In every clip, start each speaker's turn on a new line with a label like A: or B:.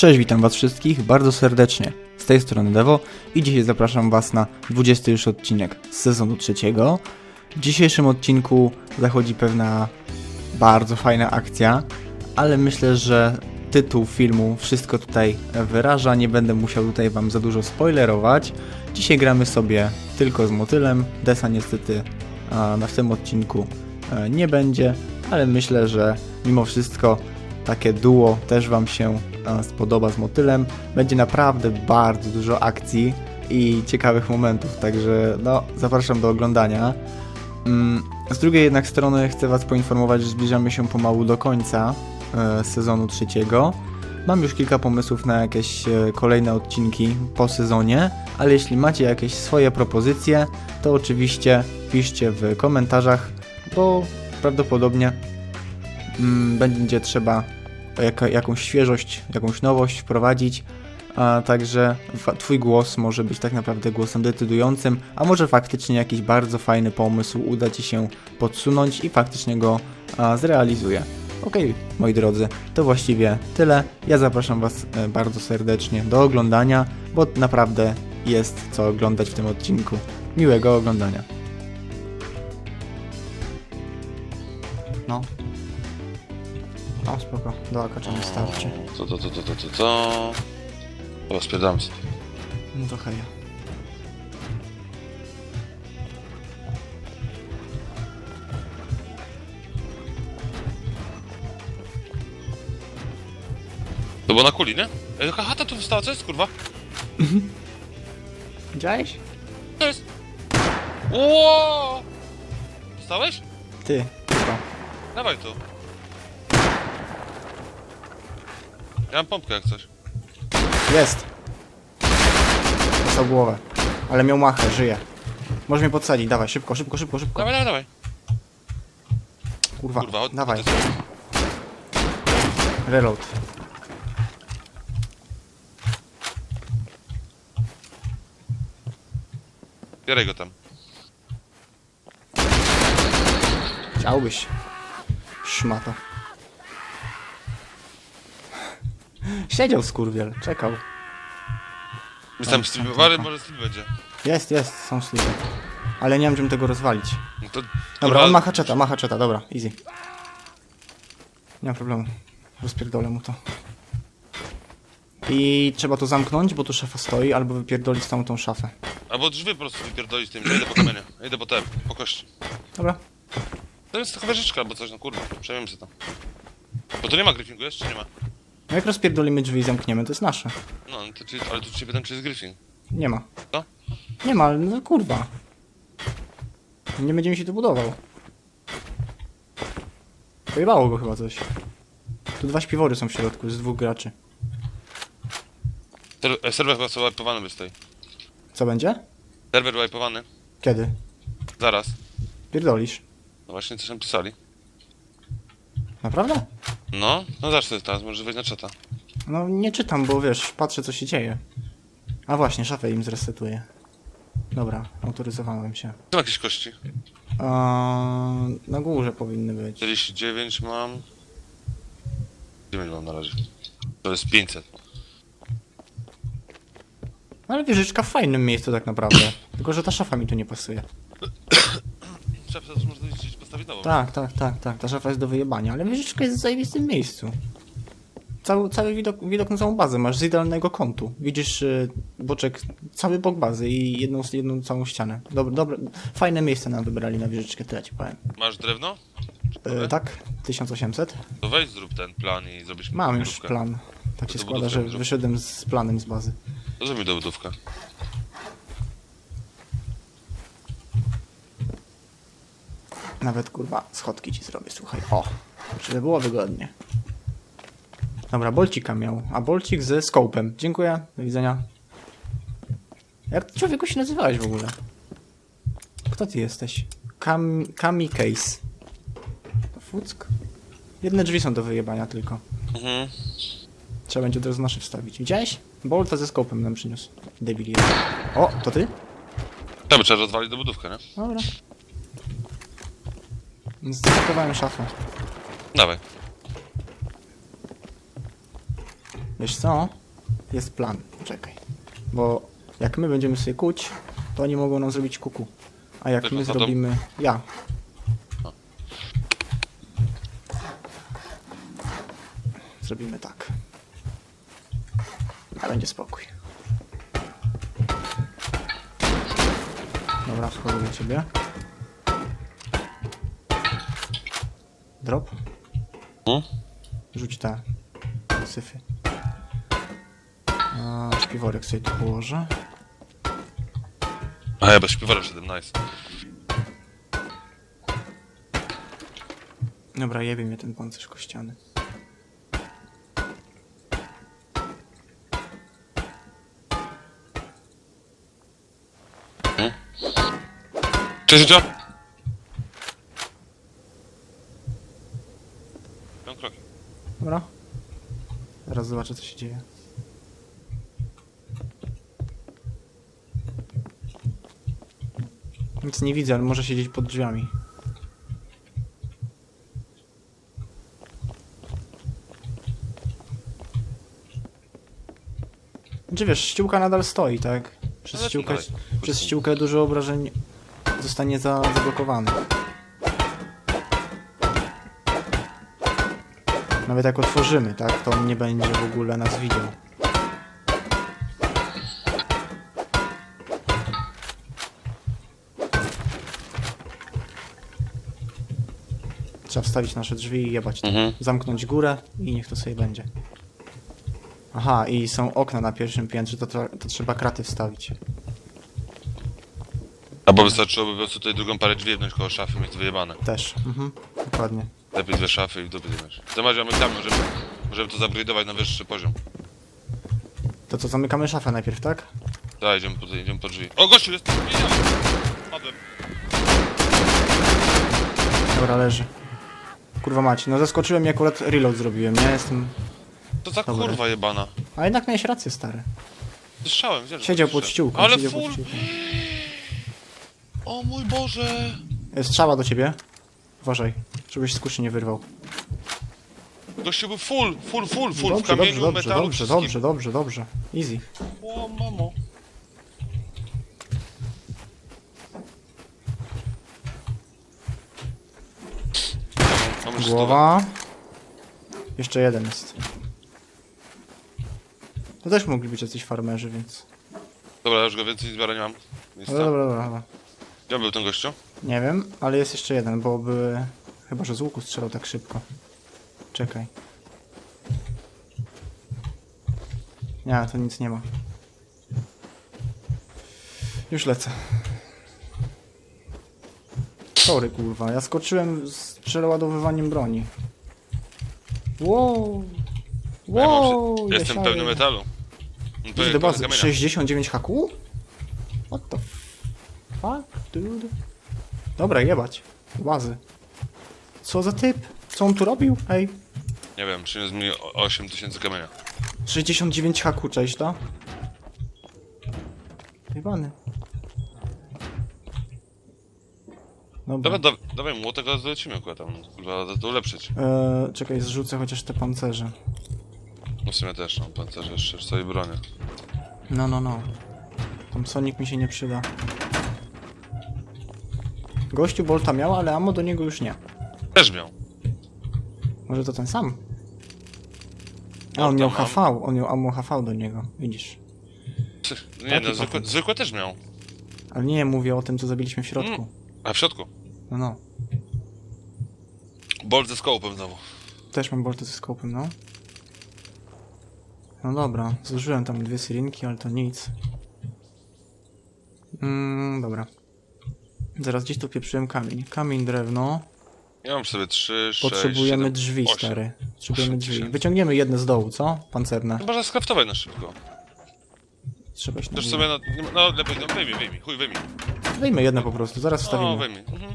A: Cześć, witam was wszystkich bardzo serdecznie. Z tej strony Devo i dzisiaj zapraszam was na 20 już odcinek z sezonu trzeciego. W dzisiejszym odcinku zachodzi pewna bardzo fajna akcja, ale myślę, że tytuł filmu wszystko tutaj wyraża, nie będę musiał tutaj wam za dużo spoilerować. Dzisiaj gramy sobie tylko z motylem, Desa niestety na tym odcinku e, nie będzie, ale myślę, że mimo wszystko takie duo też Wam się spodoba z motylem. Będzie naprawdę bardzo dużo akcji i ciekawych momentów, także no, zapraszam do oglądania. Mm, Z drugiej jednak strony chcę Was poinformować, że zbliżamy się pomału do końca e, sezonu trzeciego. Mam już kilka pomysłów na jakieś e, kolejne odcinki po sezonie, ale jeśli macie jakieś swoje propozycje, to oczywiście piszcie w komentarzach, bo prawdopodobnie mm, będzie trzeba jaka, jakąś świeżość, jakąś nowość wprowadzić. A także Twój głos może być tak naprawdę głosem decydującym, a może faktycznie jakiś bardzo fajny pomysł uda Ci się podsunąć i faktycznie go a, zrealizuje. Okej, moi drodzy, to właściwie tyle. Ja zapraszam Was e, bardzo serdecznie do oglądania, bo naprawdę jest co oglądać w tym odcinku. Miłego oglądania. No. O, spoko. Do akacza mi starczy.
B: To, to, to, to, to, to, to. Dobra.
A: No to hej.
B: To było na kuli, nie? Ej, jaka chata tu wystała, co jest, kurwa?
A: Widziałeś?
B: Co jest? Ło! Dostałeś?
A: Ty. Chyba.
B: Dawaj tu. Ja mam pompkę jak coś.
A: Jest. Dostał głowę. Ale miał machę, żyje. Możesz mnie podsadzić, dawaj, szybko, szybko, szybko, szybko.
B: Dawaj, dawaj, dawaj.
A: Kurwa,
B: Kurwa, od,
A: dawaj. Reload.
B: Bieraj go tam.
A: Chciałbyś. Szmato. Siedział skurwiel, czekał.
B: Jestem
A: tam,
B: stylowany,
A: tam.
B: może styl będzie.
A: Jest, jest, są slipy. Ale nie wiem, czym tego rozwalić.
B: No to,
A: Dobra, on ma haczeta, ma haczeta, dobra, easy. Nie ma problemu. Rozpierdolę mu to. I trzeba to zamknąć, bo tu szafa stoi, albo wypierdolić całą tą szafę.
B: Albo drzwi po prostu wypierdolić tym, że idę po kamienie. Ja idę po tem, po kości.
A: Dobra?
B: To jest taka wieżyczka albo coś, no kurwa, przejmiemy sobie to. Bo tu nie ma griffingu, jeszcze nie ma.
A: No jak rozpierdolimy drzwi i zamkniemy, to jest nasze.
B: No, to, czy, ale tu cię pytam, czy jest griffin.
A: Nie ma.
B: Co?
A: Nie ma, ale no kurwa. Nie będzie mi się tu budował. Pojebało go chyba coś. Tu dwa śpiwory są w środku, z dwóch graczy.
B: Ser- e, Serwer chyba sobie wipeowany by stoi.
A: Co będzie?
B: Serwer wipeowany.
A: Kiedy?
B: Zaraz.
A: Pierdolisz.
B: No właśnie, coś nam pisali.
A: Naprawdę?
B: No, no zacznę teraz, może wejść na czata.
A: No nie czytam, bo wiesz, patrzę co się dzieje. A właśnie, szafę im zresetuję. Dobra, autoryzowałem się.
B: Są jakieś kości.
A: Eee, na górze powinny być.
B: 49 mam. 9 mam na razie. To jest 500.
A: No ale wieżyczka w fajnym miejscu tak naprawdę. Tylko, że ta szafa mi tu nie pasuje.
B: Też można.
A: Tak, tak, tak, tak. Ta szafa jest do wyjebania, ale wieżyczka jest w zajebistym miejscu. Cały, cały widok, widok na całą bazę masz z idealnego kątu. Widzisz y, boczek, cały bok bazy i jedną, jedną całą ścianę. Dobre, dobre, fajne miejsce nam wybrali na wieżyczkę, tyle ci powiem.
B: Masz drewno?
A: Y, tak? 1800?
B: To weź zrób ten plan i zrobisz
A: Mam już
B: budówkę.
A: plan. Tak się składa, że wyszedłem z planem z bazy.
B: To zrób mi do budówkę.
A: Nawet kurwa schodki ci zrobię, słuchaj. O, żeby było wygodnie. Dobra, bolcika miał. A bolcik ze skopem. Dziękuję, do widzenia. Jak ty człowieku się nazywałeś w ogóle? Kto ty jesteś? Kam Kami Case. To Fuck? Jedne drzwi są do wyjebania tylko.
B: Mhm.
A: Trzeba będzie od razu nasze wstawić. Widziałeś? Bolta ze skopem nam przyniósł. Debil jeden. O, to ty?
B: By trzeba rozwalić do budówkę, nie?
A: Dobra. Zdecydowałem szafę.
B: Dawaj.
A: Wiesz co? Jest plan. Czekaj. Bo jak my będziemy sobie kuć, to oni mogą nam zrobić kuku. A jak
B: Ktoś
A: my
B: to?
A: zrobimy... Ja. Zrobimy tak. A będzie spokój. Dobra, wchodzę do ciebie. Drop.
B: Hmm?
A: Rzuć te syfy. A, śpiworek sobie tu położę.
B: A ja bez śpiewora wszedłem, nice.
A: Dobra, jebie mnie ten pancerz kościany.
B: Cześć, życia! Mam kroki.
A: Dobra. Teraz zobaczę co się dzieje. Nic nie widzę, ale może siedzieć pod drzwiami. Czy wiesz, ściółka nadal stoi, tak? Przez ściółkę, przez ściółkę dużo obrażeń zostanie za, zablokowane. Nawet jak otworzymy, tak? To on nie będzie w ogóle nas widział. Trzeba wstawić nasze drzwi i jebać. to.
B: Mhm.
A: Zamknąć górę i niech to sobie będzie. Aha, i są okna na pierwszym piętrze, to, to, to trzeba kraty wstawić.
B: Albo wystarczyłoby po prostu tutaj drugą parę drzwi jednąć koło szafy mieć to wyjebane.
A: Też, mhm, dokładnie.
B: Lepiej dwie szafy i w dupie. To masz, mamy tam, możemy, możemy to zupgrade'ować na wyższy poziom.
A: To co, zamykamy szafę najpierw, tak?
B: Tak, idziemy po, idziemy po drzwi. O, gościu, jest! Padłem.
A: Dobra, leży. Kurwa mać, no zaskoczyłem i akurat reload zrobiłem, nie? Jestem...
B: To za
A: Dobra.
B: kurwa jebana.
A: A jednak miałeś rację, stary.
B: Słyszałem, gdzie
A: Siedział pod ściółką,
B: Ale
A: siedział pod
B: full!
A: ściółką.
B: O mój Boże!
A: E, Strzała do ciebie. Uważaj, żebyś z kuszy nie wyrwał.
B: Gościu był full, full, full, full, w
A: Dobrze,
B: kamieniu,
A: dobrze, dobrze,
B: metalu,
A: dobrze,
B: wszystkim.
A: dobrze, dobrze, dobrze. Easy.
B: O, mamo. Mamy.
A: Głowa. Jeszcze jeden jest. To też mogli być jacyś farmerzy, więc...
B: Dobra, już go więcej zbiera nie mam. Miejsca.
A: Dobra, dobra, dobra, dobra.
B: Gdzie był ten gościu?
A: Nie wiem, ale jest jeszcze jeden, bo by... Chyba, że z łuku strzelał tak szybko. Czekaj. Nie, to nic nie ma. Już lecę. Sorry, kurwa. Ja skoczyłem z przeładowywaniem broni. Wow!
B: Ja mam
A: Wow!
B: się- Jestem
A: jasiary.
B: pełny metalu. No
A: Idź
B: pełny
A: do bazy.
B: kamienia.
A: 69 haku? What the fuck, dude? Dobra, jebać. Do bazy. Co za typ? Co on tu robił? Hej.
B: Nie wiem, przyniósł mi o- 8000 kamienia.
A: 69 haku, cześć to. Jebany. Dobra.
B: Dobra, da, dawaj młotek, a zobaczymy akurat tam, kurwa, to ulepszyć.
A: Eee, czekaj, zrzucę chociaż te pancerze.
B: No w sumie też, mam pancerze jeszcze w swojej broni.
A: No, no, no. Tam Sonic mi się nie przyda. Gościu Bolta miał, ale ammo do niego już nie.
B: Też miał.
A: Może to ten sam? A,
B: No,
A: on miał
B: mam.
A: HV, on miał ammo HV do niego, widzisz.
B: Nie,
A: Taki
B: no zwykłe,
A: patent.
B: zwykłe też miał.
A: Ale nie, mówię o tym, co zabiliśmy w środku.
B: Mm. A w środku?
A: No, no.
B: Bolt ze skopem znowu.
A: Też mam bolty ze skopem, no. No dobra, zużyłem tam dwie syrinki, ale to nic. Mm, dobra. Zaraz gdzieś tu pieprzyłem kamień. Kamień, drewno.
B: Ja mam sobie 3, 6,
A: Potrzebujemy
B: 7,
A: drzwi,
B: 8.
A: stary. Potrzebujemy drzwi. Wyciągniemy jedne z dołu, co? Pancerne.
B: No można skraftować na szybko.
A: Trzeba się
B: Też
A: na
B: sobie, no, ma- no lepiej, no wyjmij, wyjmij, chuj wyjmij.
A: Wyjmę jedne po prostu, zaraz
B: No,
A: wstawimy.
B: wyjmij. Mhm.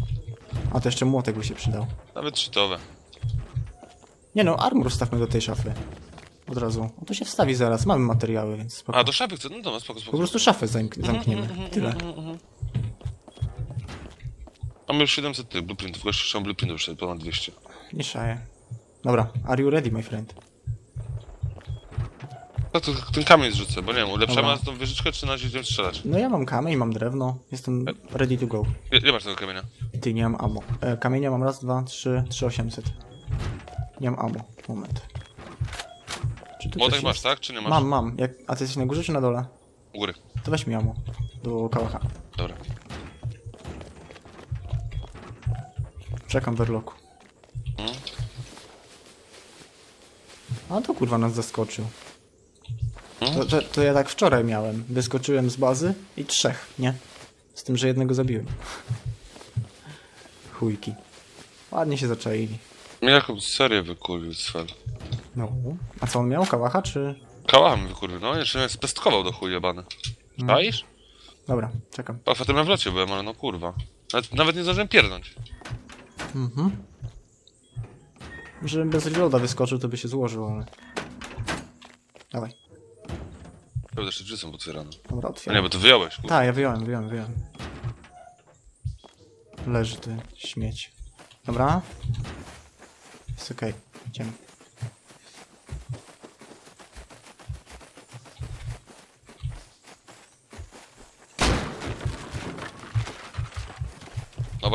A: A to jeszcze młotek by się przydał.
B: Nawet shitowe.
A: Nie no, armor wstawmy do tej szafy. Od razu. O, to się wstawi zaraz, mamy materiały, więc spoko.
B: A, do szafy chcę, no dobra, spoko,
A: Po
B: spoko.
A: prostu szafę zamk- zamkniemy. Tyle.
B: Mamy już 700 tych blueprintów, gościu jeszcze mam blueprintów już ponad 200.
A: Nie szaję. Dobra, are you ready, my friend?
B: To, to ten kamień zrzucę, bo nie wiem, ulepszamy
A: Dobra.
B: nas tą wieżyczkę, czy na razie idziemy strzelać?
A: No ja mam kamień, mam drewno. Jestem ready to go.
B: Nie, nie masz tego kamienia.
A: Ty, nie mam ammo. E, kamienia mam raz, dwa, trzy, trzy osiemset. Nie mam ammo. Moment. Czy tu
B: Młotek
A: coś
B: masz,
A: jest?
B: tak? Czy nie masz?
A: Mam, mam. Jak, a ty jesteś na górze czy na dole?
B: U góry.
A: To weź mi ammo. Do kałacha.
B: Dobra.
A: Czekam w airlocku. A to kurwa nas zaskoczył. To, to, to ja tak wczoraj miałem. Wyskoczyłem z bazy i trzech, nie? Z tym, że jednego zabiłem. Chujki. Ładnie się zaczaili.
B: Jakąś serię wykurwił cfel.
A: No. A co on miał? Kałacha czy...
B: Kałachami wykurwił, no jeszcze mnie spestkował do chuj jebany. Czaisz?
A: Dobra, czekam.
B: A potem na wlocie byłem, ale no kurwa. Nawet, nawet nie zdążyłem pierdnąć.
A: Mhm. Żebym bez reloada wyskoczył, to by się złożył, ale... Dawaj.
B: Pewnie jeszcze drzwi są otwierane.
A: Dobra,
B: A nie,
A: otwieram.
B: bo ty wyjąłeś, kurwa.
A: Tak, ja wyjąłem, wyjąłem, wyjąłem. Leży ty śmieć. Dobra. Jest okej. Idziemy.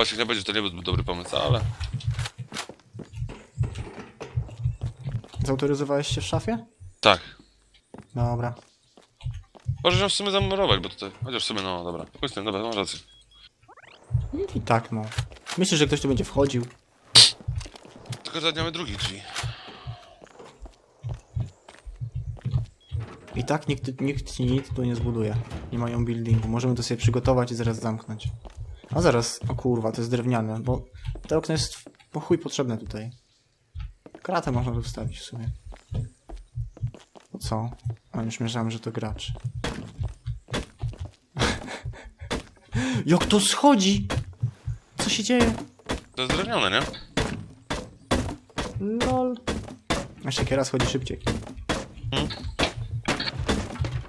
B: Właśnie nie będzie, to nie był dobry pomysł, ale...
A: Zautoryzowałeś się w szafie?
B: Tak.
A: Dobra.
B: Możesz ją w sumie zamurować, bo tutaj... Chociaż w sumie, no dobra. Pójdź dobra, masz rację.
A: I tak no. Myślę, że ktoś tu będzie wchodził.
B: Tylko mamy drugich drzwi.
A: I tak nikt, nikt nic tu nie zbuduje. Nie mają buildingu. Możemy to sobie przygotować i zaraz zamknąć. A zaraz, o kurwa, to jest drewniane, bo to okno jest po chuj potrzebne tutaj. Kratę można tu wstawić w sumie. Po co? A już myślałem, że to gracz. Jak to schodzi? Co się dzieje?
B: To jest drewniane, nie?
A: Lol. A siekiera schodzi szybciej.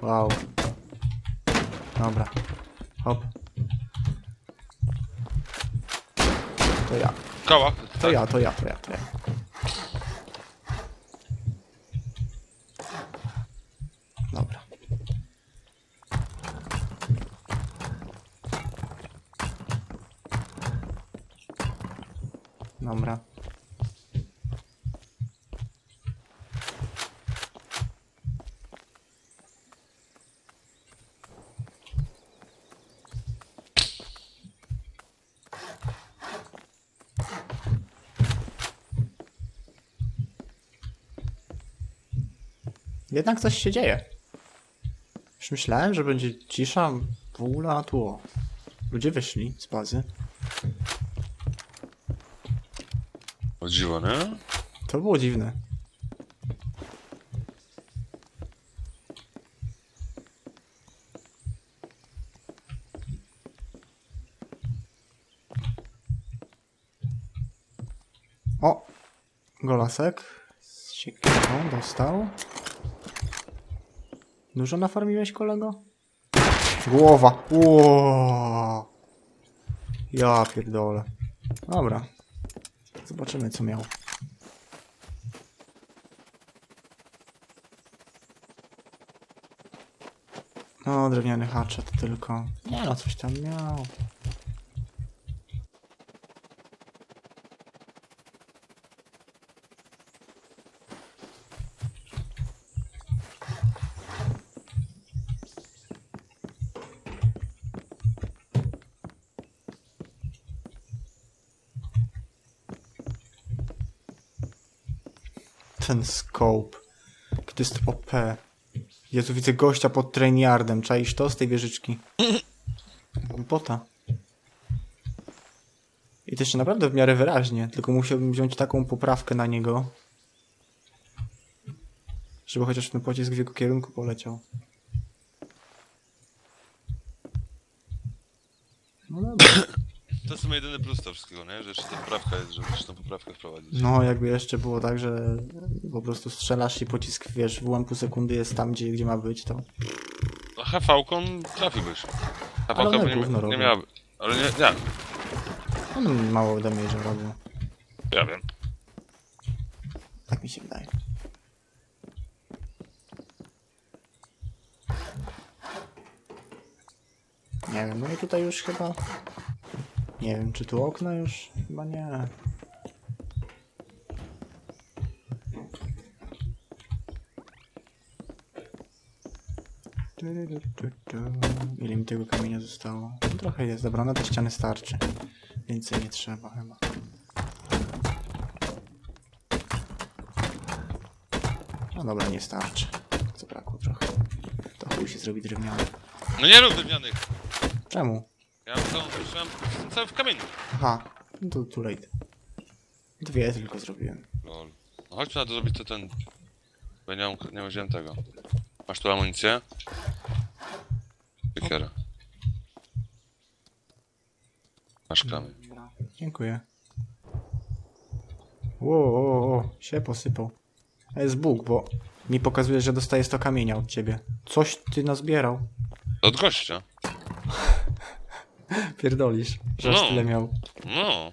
A: Wow. Dobra. Hop. To ja.
B: Kałach.
A: To ja, to ja, to ja, to ja. Jednak coś się dzieje. Już myślałem, że będzie cisza w ogóle, a tu o. Ludzie wyszli z bazy.
B: O dziwo, nie?
A: To było dziwne. O! Golasek. Z siekierą dostał. Dużo nafarmiłeś, kolego? Głowa! Ło! Ja pierdolę. Dobra. Zobaczymy, co miał. No, drewniany haczet tylko. Nie no, coś tam miał. Ten scope. To jest OP. Jezu, widzę gościa pod trainiardem. Czaisz to z tej wieżyczki? Głupota. I to naprawdę w miarę wyraźnie. Tylko musiałbym wziąć taką poprawkę na niego. Żeby chociaż ten pocisk w jego kierunku poleciał. No dobra
B: to jest jedyny plus to wszystkiego, nie? Że jeszcze ta poprawka jest, żeby jeszcze tą poprawkę wprowadzić.
A: No, jakby jeszcze było tak, że po prostu strzelasz i pocisk, wiesz, w ułamku sekundy jest tam, gdzie, gdzie ma być, to...
B: No hv trafiłbyś.
A: Ale
B: HV-ka
A: one
B: nie, gówno
A: nie
B: miałaby... Ale nie, nie,
A: On mało damage robił.
B: ja wiem.
A: Tak mi się wydaje. Nie wiem, no i tutaj już chyba nie wiem, czy tu okna już? Chyba nie. Ile mi tego kamienia zostało? No Trochę jest, dobra, na te ściany starczy. Więcej nie trzeba chyba. No dobra, nie starczy. Zabrakło trochę. To chuj się zrobi drewniany.
B: No nie rób drewnianych.
A: Czemu?
B: Całą, mam cały w kamieniu.
A: Aha, no to too late. Dwie tylko zrobiłem.
B: Lol. No chodź na to zrobić to ten... Bo ja nie, mam, nie wziąłem tego. Masz tu amunicję? Siekierę. Masz kamień.
A: Dziękuję. Ło, o, o, się posypał. A jest Bóg, bo mi pokazuje, że dostaję 100 kamienia od ciebie. Coś ty nazbierał.
B: Od gościa.
A: Pierdolisz, że aż
B: No.
A: tyle miał.
B: No.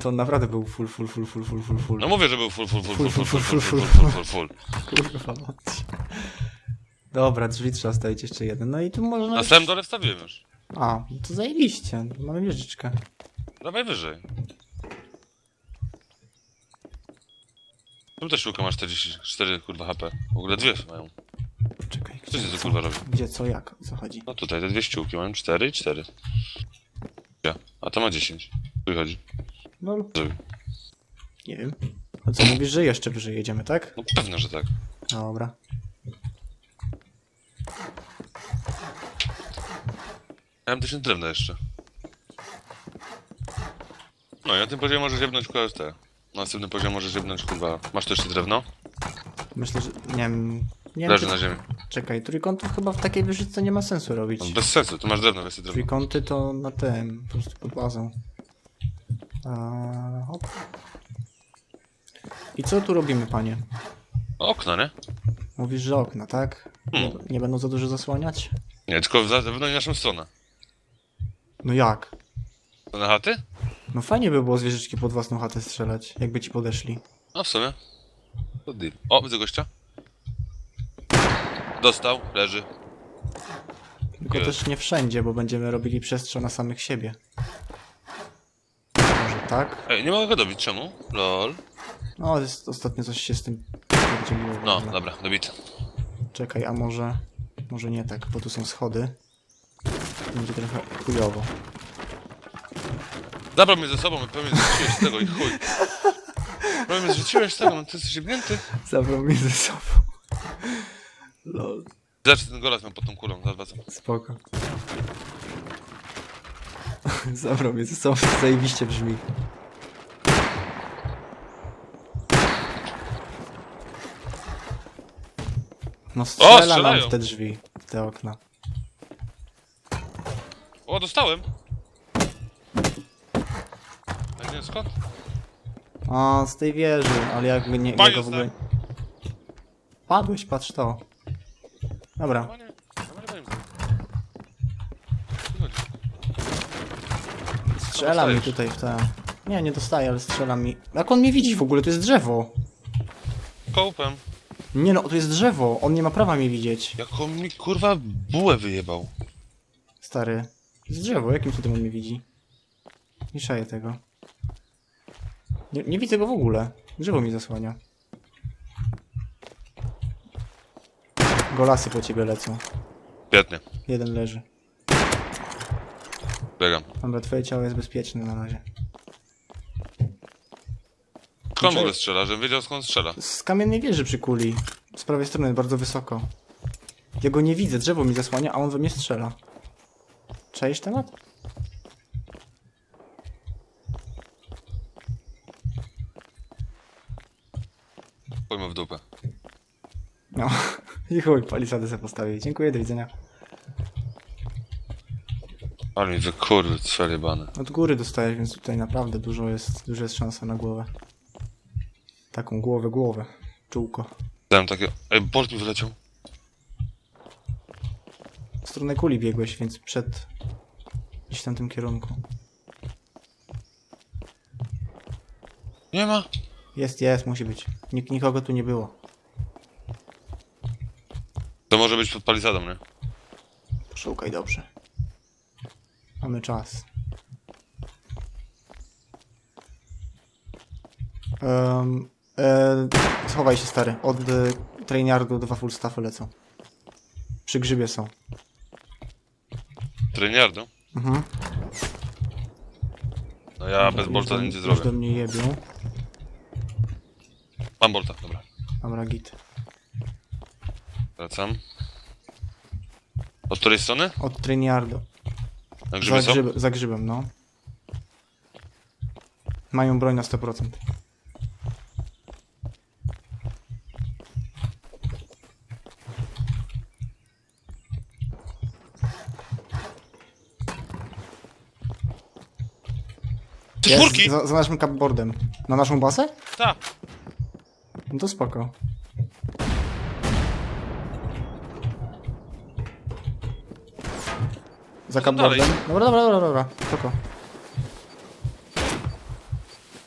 A: To naprawdę był full, full, full, full, full, full, full.
B: No mówię, że był full, full, full, full, full, full, full, full, full, full, full.
A: Kurwa mać. Dobra, drzwi trzeba stawić jeszcze jeden. No i tu można...
B: Na samym dole wstawiłem już.
A: A, no to zajebiście. Mamy wieżyczkę.
B: Dawaj wyżej. Czemu ta sztuka ma 44 kurwa HP? W ogóle dwie mają. Co się
A: gdzie,
B: tu kurwa robi?
A: gdzie, co, jak, o co chodzi?
B: No tutaj te dwie ściółki mają 4 i 4. Ja. A to ma 10. Tu chodzi.
A: No,
B: Zrobi.
A: nie wiem. A co, mówisz, że jeszcze wyżej jedziemy, tak?
B: No pewno, że tak.
A: Dobra.
B: Ja mam 1000 drewna jeszcze. No i na tym poziomie możesz jebnąć KST. Na następnym poziomie możesz jebnąć kurwa. Masz tu jeszcze drewno?
A: Myślę, że, nie wiem... Nie wiem,
B: Leży
A: czy...
B: na ziemi.
A: Czekaj, trójkątów chyba w takiej wyżyczce nie ma sensu robić.
B: No, bez sensu, tu masz drewno, sobie drewno.
A: Trójkąty to na tym, po prostu pod bazą. A, hop. I co tu robimy, panie?
B: Okno, nie?
A: Mówisz, że okna, tak? Nie,
B: Hmm.
A: nie będą za dużo zasłaniać?
B: Nie, tylko za zewnątrz naszą stronę.
A: No jak?
B: To na chaty?
A: No fajnie by było z wieżyczki pod własną chatę strzelać, jakby ci podeszli.
B: No w sumie. To deal. O, widzę gościa. Dostał, leży.
A: Tylko
B: Jest.
A: też nie wszędzie, bo będziemy robili przestrzał na samych siebie. Może tak?
B: Ej, nie mogę go dobić, czemu? Lol.
A: No, jest, ostatnio coś się z tym podzieliło. w
B: No,
A: ogóle.
B: dobra, dobity.
A: Czekaj, a może... Może nie tak, bo tu są schody. Będzie trochę chujowo.
B: Zabrał mnie ze sobą i pewnie zrzuciłeś z tego i chuj. Prawie mnie zrzuciłeś z tego, no ty jesteś jebnięty.
A: Zabrał mnie ze sobą. Lol.
B: Zobacz, ten golas miał pod tą kulą, zaraz wracam.
A: Spoko. Zabrał mnie ze sobą, zajebiście brzmi. No strzela nam
B: strzelają.
A: w te drzwi, w te okna.
B: O, dostałem! Ja nie wiem skąd?
A: A, z tej wieży, ale jakby nie,
B: Panie
A: jego w ogóle... Padłeś, patrz to. Dobra.
B: Co chodzi?
A: strzela mi
B: dostajesz?
A: tutaj w te... Nie, nie dostaję, ale strzela mi... Jak on mnie widzi w ogóle? To jest drzewo.
B: Kołpem.
A: Nie no, to jest drzewo. On nie ma prawa mnie widzieć.
B: Jak on mi kurwa bułę wyjebał.
A: Stary. To jest drzewo, jakim cudem on mnie widzi? Nie szaję tego. Nie, nie widzę go w ogóle. Drzewo mi zasłania. Golasy po ciebie lecą.
B: Świetnie.
A: Jeden leży.
B: Biegam.
A: Dobra, twoje ciało jest bezpieczne na razie.
B: Skąd w ogóle strzela? Żebym wiedział skąd strzela.
A: Z kamiennej wieży przy kuli. Z prawej strony, bardzo wysoko. Ja go nie widzę, drzewo mi zasłania, a on we mnie strzela. Czaisz temat?
B: Pojmę w dupę.
A: No. I chuj, palisadę sobie postawię. Dziękuję, do widzenia.
B: Ale mi wykurwy cwelibane.
A: Od góry dostajesz, więc tutaj naprawdę dużo jest, dużo jest szansa na głowę. Taką głowę, głowę. Czółko.
B: Dałem takie... Ej, bolt mi wyleciał.
A: W stronę kuli biegłeś, więc przed... Gdzieś w tamtym kierunku.
B: Nie ma.
A: Jest, jest, musi być. Nik nikogo tu nie było.
B: To może być pod palisadą, nie?
A: Poszukaj dobrze. Mamy czas. Um, e, schowaj się stary. Od e, trainiardu dwa full staffy lecą. Przy grzybie są.
B: Treniardo?
A: Mhm.
B: No ja bez bolta nic nie
A: Już do
B: zrobię.
A: mnie jebią.
B: Mam bolta, dobra.
A: Dobra, git.
B: Wracam. Od której strony?
A: Od trainiardu.
B: Na
A: Za,
B: grzyby są?
A: grzyb, za grzybem, no. Mają broń na 100%.
B: Ty
A: Jest,
B: czwórki!
A: za, za naszym cupboardem. Na naszą basę?
B: Tak!
A: No to spoko. Za
B: Co dalej?
A: Dobra, dobra, dobra, dobra. Spoko.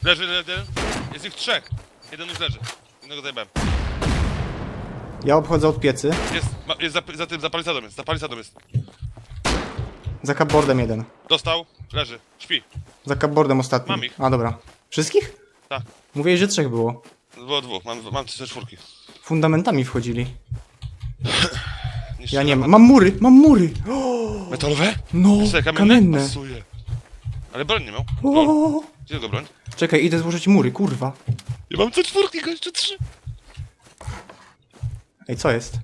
B: Leży jeden. Jest ich trzech. Jeden już leży. Jednego zajebałem.
A: Ja obchodzę od piecy.
B: Jest, ma, jest za, za tym, za palisadą jest, za palisadą jest.
A: Za cupboardem jeden.
B: Dostał, leży, śpi.
A: Za cupboardem ostatni.
B: Mam ich.
A: A dobra. Wszystkich?
B: Tak.
A: Mówiłeś, że trzech było.
B: Było dwóch, mam, mam trzy czwórki.
A: Fundamentami wchodzili.
B: Niszczy
A: Ja nie mam. Mam mury! Mam mury!
B: Metalowe?
A: No,
B: Jeszcze kamienne?
A: kamienne.
B: Pasuje. Ale broń nie miał. Broń.
A: O!
B: Gdzie jego broń?
A: Czekaj, idę złożyć mury, kurwa.
B: Ja mam te czwórki, gościu, trzy.
A: Ej, co jest?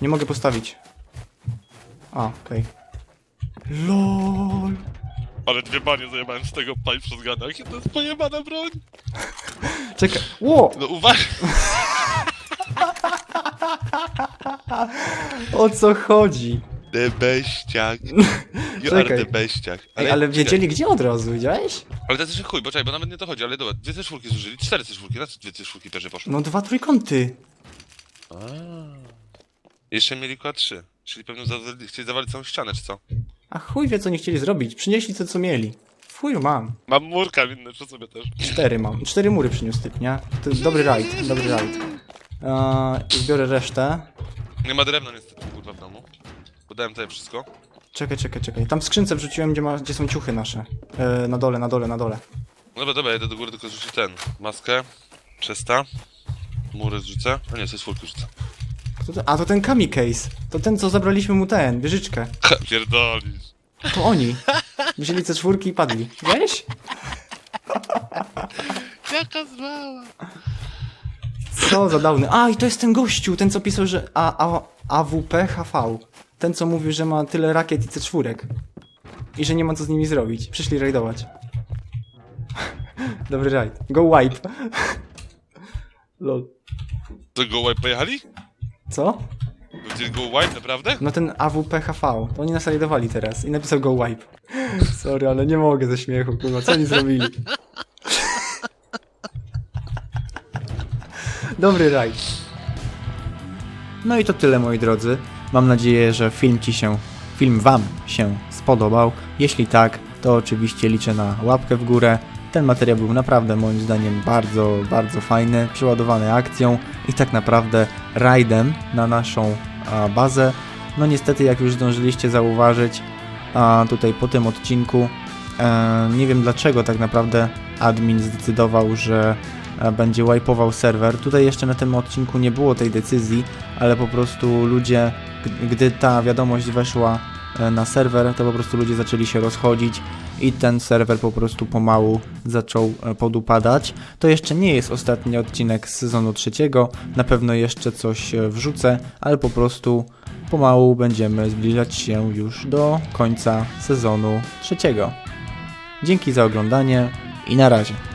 A: Nie mogę postawić. A, okej. LOL.
B: Ale dwie banie zajebałem z tego pipe shotguna. Jakie to jest pojebana broń?
A: Czekaj. Ło!
B: No uważaj.
A: O co chodzi?
B: Debeściak. You
A: Czekaj.
B: are debeściak.
A: Ej, ale wiedzieli gdzie od razu, widziałeś?
B: Ale to jeszcze chuj, bo czekaj, bo nawet nie to chodzi, ale dobra, dwie te czwórki zużyli, cztery te czwórki, co dwie te czwórki pierwsze poszły?
A: No dwa trójkąty.
B: Jeszcze mieli kła trzy, czyli pewnie za, chcieli zawalić całą ścianę, czy co?
A: A chuj wie co nie chcieli zrobić. Przynieśli to co mieli. Chuju mam.
B: Mam mur kamienny przy sobie też.
A: Cztery mam. Cztery mury przyniósł typ, nie? To jest dobry raid, dobry raid. Eee, zbiorę resztę.
B: Nie ma drewna niestety, kurwa, w domu. Podałem tutaj wszystko.
A: Czekaj, czekaj, czekaj. Tam w skrzynce wrzuciłem, gdzie, ma, gdzie są ciuchy nasze. Eee, na dole, na dole, na dole.
B: No dobra, dobra, jedę do góry tylko zrzucić ten, maskę, czysta, mury zrzucę, a nie, sobie czwórki rzucę.
A: Kto to? A, to ten Kami Case. To ten, co zabraliśmy mu ten, wieżyczkę.
B: Ha, pierdolisz.
A: To oni. Wzięli te czwórki i padli. Wiesz?
B: Jaka zmała.
A: Co za dawny. A, i to jest ten gościu, ten co pisał, że A, A, AWP HV. Ten co mówił, że ma tyle rakiet i C4. I że nie ma co z nimi zrobić. Przyszli rajdować. Dobry rajd. Go wipe. Lol.
B: To go wipe pojechali?
A: Co?
B: Gdzie go wipe, naprawdę?
A: No ten AWP HV. To oni nas rajdowali teraz. I napisał go wipe. Sorry, ale nie mogę ze śmiechu, kurwa. Co oni zrobili? Dobry rajd. No i to tyle moi drodzy. Mam nadzieję, że film Ci się, film Wam się spodobał. Jeśli tak, to oczywiście liczę na łapkę w górę. Ten materiał był naprawdę moim zdaniem bardzo, bardzo fajny, przeładowany akcją i tak naprawdę rajdem na naszą a, bazę. No niestety, jak już zdążyliście zauważyć, a tutaj po tym odcinku, e, nie wiem dlaczego tak naprawdę admin zdecydował, że będzie wipeował serwer. Tutaj jeszcze na tym odcinku nie było tej decyzji, ale po prostu ludzie, gdy ta wiadomość weszła e, na serwer, to po prostu ludzie zaczęli się rozchodzić i ten serwer po prostu pomału zaczął e, podupadać. To jeszcze nie jest ostatni odcinek z sezonu trzeciego, na pewno jeszcze coś e, wrzucę, ale po prostu pomału będziemy zbliżać się już do końca sezonu trzeciego. Dzięki za oglądanie i na razie.